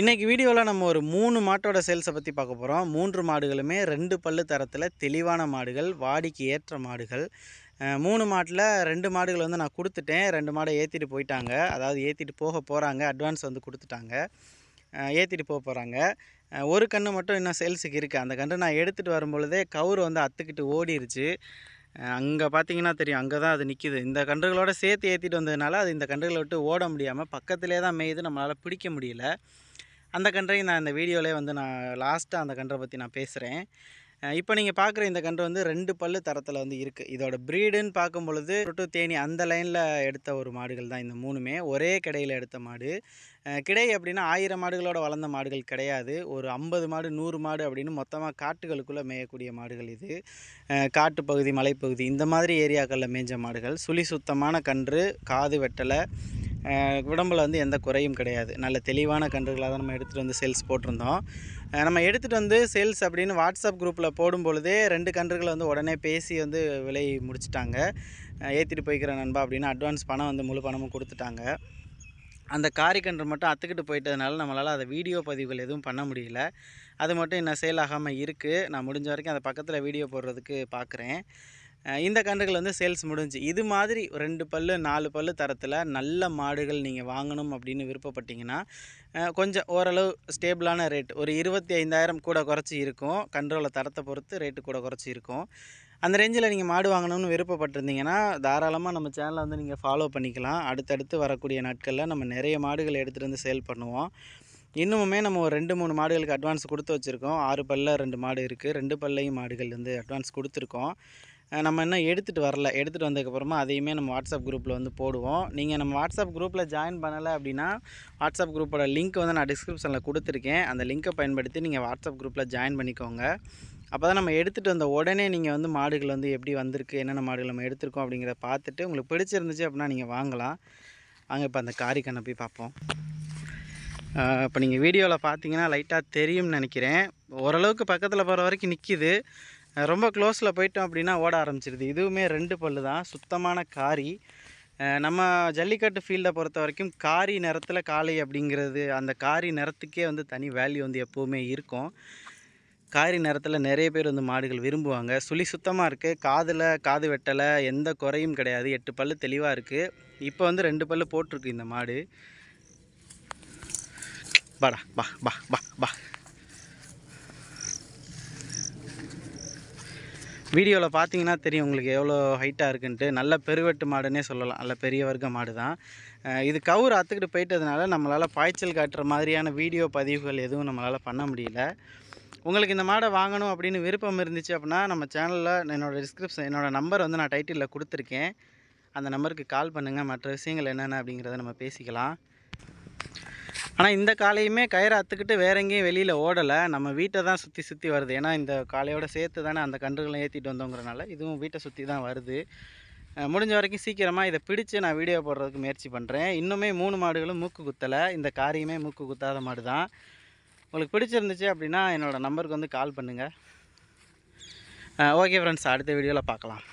இன்றைக்கி வீடியோவில் நம்ம ஒரு மூணு மாட்டோட சேல்ஸை பற்றி பார்க்க போகிறோம் மூன்று மாடுகளுமே ரெண்டு பல்லு தரத்தில் தெளிவான மாடுகள் வாடிக்கு ஏற்ற மாடுகள். மூணு மாட்டில் ரெண்டு மாடுகள் வந்து நான் கொடுத்துட்டேன். ரெண்டு மாடை ஏற்றிட்டு போயிட்டாங்க. அதாவது ஏற்றிட்டு போக போகிறாங்க அட்வான்ஸ் வந்து கொடுத்துட்டாங்க. ஏற்றிட்டு போக போகிறாங்க ஒரு கன்று மட்டும் இன்னும் சேல்ஸுக்கு இருக்குது அந்த கன்று நான் எடுத்துகிட்டு வரும்பொழுதே கவுரு வந்து அத்துக்கிட்டு ஓடிருச்சு. அங்கே பார்த்தீங்கன்னா தெரியும். அங்கே தான் அது நிற்கிது இந்த கன்றுகளோட சேர்த்து ஏற்றிட்டு வந்ததுனால அது இந்த கன்றுகளை விட்டு ஓட முடியாமல் பக்கத்திலே தான் மேயுது. நம்மளால் பிடிக்க முடியல. அந்த கன்றையும் நான் இந்த வீடியோவிலே வந்து நான் லாஸ்ட்டாக அந்த கன்றை பற்றி நான் பேசுகிறேன் இப்போ நீங்கள் பார்க்குற இந்த கன்று வந்து ரெண்டு பல்லு தரத்தில் வந்து இருக்குது இதோட ப்ரீடுன்னு பார்க்கும் பொழுது டு தேனி அந்த லைனில் எடுத்த ஒரு மாடுகள் தான் இந்த மூணுமே. ஒரே கிடையில் எடுத்த மாடு. கிடை அப்படின்னா ஆயிரம் மாடுகளோட வளர்ந்த மாடுகள் கிடையாது. ஒரு ஐம்பது மாடு நூறு மாடு அப்படின்னு மொத்தமாக காட்டுகளுக்குள்ளே மேயக்கூடிய மாடுகள் இது. காட்டுப்பகுதி காட்டு பகுதி மலைப்பகுதி இந்த மாதிரி ஏரியாக்களில் மேய்ஞ்ச மாடுகள். சுழி சுத்தமான கன்று காது வெட்டலை. உடம்பில் வந்து எந்த குறையும் கிடையாது. நல்ல தெளிவான கன்றுகளாக தான் நம்ம எடுத்துகிட்டு வந்து சேல்ஸ் போட்டிருந்தோம். நம்ம எடுத்துகிட்டு வந்து சேல்ஸ் அப்படின்னு வாட்ஸ்அப் குரூப்பில் போடும் பொழுதே ரெண்டு கன்றுகளை வந்து உடனே பேசி வந்து விலை முடிச்சிட்டாங்க. ஏற்றிட்டு போய்க்கிற நண்பா அப்படின்னு அட்வான்ஸ் பணம் வந்து முழு பணமும் கொடுத்துட்டாங்க. அந்த காரிக்கன்று மட்டும் அத்துக்கிட்டு போயிட்டதுனால நம்மளால் அதை வீடியோ பதிவுகள் எதுவும் பண்ண முடியல. அது மட்டும் இன்னும் சேல் ஆகாமல் இருக்குது நான் முடிஞ்ச வரைக்கும் அதை பக்கத்தில் வீடியோ போடுறதுக்கு பார்க்குறேன் இந்த கன்றுகள் வந்து சேல்ஸ் முடிஞ்சு. இது மாதிரி ரெண்டு பல்லு நாலு பல்லு தரத்தில் நல்ல மாடுகள் நீங்கள் வாங்கணும் அப்படின்னு விருப்பப்பட்டீங்கன்னா கொஞ்சம் ஓரளவு ஸ்டேபிளான ரேட். ஒரு இருபத்தி ஐந்தாயிரம் கூட குறைச்சி இருக்கும். கன்றோல தரத்தை பொறுத்து ரேட்டு கூட குறைச்சி இருக்கும். அந்த ரேஞ்சில் நீங்கள் மாடு வாங்கணும்னு விருப்பப்பட்டிருந்தீங்கன்னா தாராளமாக நம்ம சேனலை வந்து நீங்கள் ஃபாலோ பண்ணிக்கலாம். அடுத்தடுத்து வரக்கூடிய நாட்களில் நம்ம நிறைய மாடுகள் எடுத்துகிட்டு வந்து சேல் பண்ணுவோம். இன்னுமுமே நம்ம ஒரு ரெண்டு மூணு மாடுகளுக்கு அட்வான்ஸ் கொடுத்து வச்சுருக்கோம். ஆறு பல்ல ரெண்டு மாடு இருக்குது ரெண்டு பல்லையும் மாடுகள் வந்து அட்வான்ஸ் கொடுத்துருக்கோம். நம்ம இன்னும் எடுத்துகிட்டு வரல. எடுத்துகிட்டு வந்ததுக்கப்புறமா அதையுமே நம்ம வாட்ஸ்அப் குரூப்பில் வந்து போடுவோம். நீங்கள் நம்ம வாட்ஸ்அப் குரூப்பில் ஜாயின் பண்ணலை அப்படின்னா வாட்ஸ்அப் குரூப்போட லிங்க் வந்து நான் டிஸ்கிரிப்ஷனில் கொடுத்துருக்கேன். அந்த லிங்க்கை பயன்படுத்தி நீங்கள் வாட்ஸ்அப் குரூப்பில் ஜாயின் பண்ணிக்கோங்க. அப்போ தான் நம்ம எடுத்துகிட்டு வந்த உடனே நீங்கள் வந்து மாடுகள் வந்து எப்படி வந்திருக்கு என்னென்ன மாடுகள் நம்ம எடுத்திருக்கோம் அப்படிங்கிறத பார்த்துட்டு உங்களுக்கு பிடிச்சிருந்துச்சு அப்படின்னா நீங்கள் வாங்கலாம். வாங்க இப்போ அந்த காரி போய் பார்ப்போம். இப்போ நீங்கள் வீடியோவில் பார்த்தீங்கன்னா லைட்டாக தெரியும்னு நினைக்கிறேன். ஓரளவுக்கு பக்கத்தில் போகிற வரைக்கும் நிற்கிது ரொம்ப க்ளோஸில் போயிட்டோம் அப்படின்னா ஓட ஆரம்பிச்சிருது. இதுவுமே ரெண்டு பல்லு தான் சுத்தமான காரி. நம்ம ஜல்லிக்கட்டு ஃபீல்டை பொறுத்த வரைக்கும் காரி நிறத்தில் காளை அப்படிங்கிறது அந்த காரி நிறத்துக்கே வந்து தனி வேல்யூ வந்து எப்போவுமே இருக்கும். காரி நேரத்தில் நிறைய பேர் வந்து மாடுகள் விரும்புவாங்க. சுழி சுத்தமாக இருக்குது காதில் காது வெட்டலை. எந்த குறையும் கிடையாது. எட்டு பல்லு தெளிவாக இருக்குது இப்போ வந்து ரெண்டு பல்லு போட்டிருக்கு இந்த மாடு. பாடா பா பா பா பா வீடியோவில் பார்த்தீங்கன்னா தெரியும் உங்களுக்கு எவ்வளோ ஹைட்டாக இருக்குன்ட்டு. நல்ல பெருவெட்டு மாடுன்னே சொல்லலாம். நல்ல பெரிய வர்க்க மாடு தான் இது கவுர் அத்துக்கிட்டு போயிட்டதுனால நம்மளால் பாய்ச்சல் காட்டுற மாதிரியான வீடியோ பதிவுகள் எதுவும் நம்மளால் பண்ண முடியல. உங்களுக்கு இந்த மாடை வாங்கணும் அப்படின்னு விருப்பம் இருந்துச்சு அப்படின்னா நம்ம சேனலில் என்னோடய டிஸ்கிரிப்ஷன் என்னோடய நம்பர் வந்து நான் டைட்டிலில் கொடுத்துருக்கேன். அந்த நம்பருக்கு கால் பண்ணுங்கள் மற்ற விஷயங்கள் என்னென்ன அப்படிங்கிறத நம்ம பேசிக்கலாம். ஆனால் இந்த காலையுமே கயிறை அத்துக்கிட்டு வேற எங்கேயும் வெளியில் ஓடலை. நம்ம வீட்டை தான் சுற்றி சுற்றி வருது. ஏன்னா இந்த காலையோட சேர்த்து தானே அந்த கன்றுகளை ஏற்றிட்டு வந்தோங்கிறனால இதுவும் வீட்டை சுற்றி தான் வருது. முடிஞ்ச வரைக்கும் சீக்கிரமாக இதை பிடிச்சு நான் வீடியோ போடுறதுக்கு முயற்சி பண்ணுறேன் இன்னுமே மூணு மாடுகளும் மூக்கு குத்தலை. இந்த காரியமே மூக்கு குத்தாத மாடு தான். உங்களுக்கு பிடிச்சிருந்துச்சு அப்படின்னா என்னோடய நம்பருக்கு வந்து கால் பண்ணுங்கள் ஓகே ஃப்ரெண்ட்ஸ் அடுத்த வீடியோவில் பார்க்கலாம்.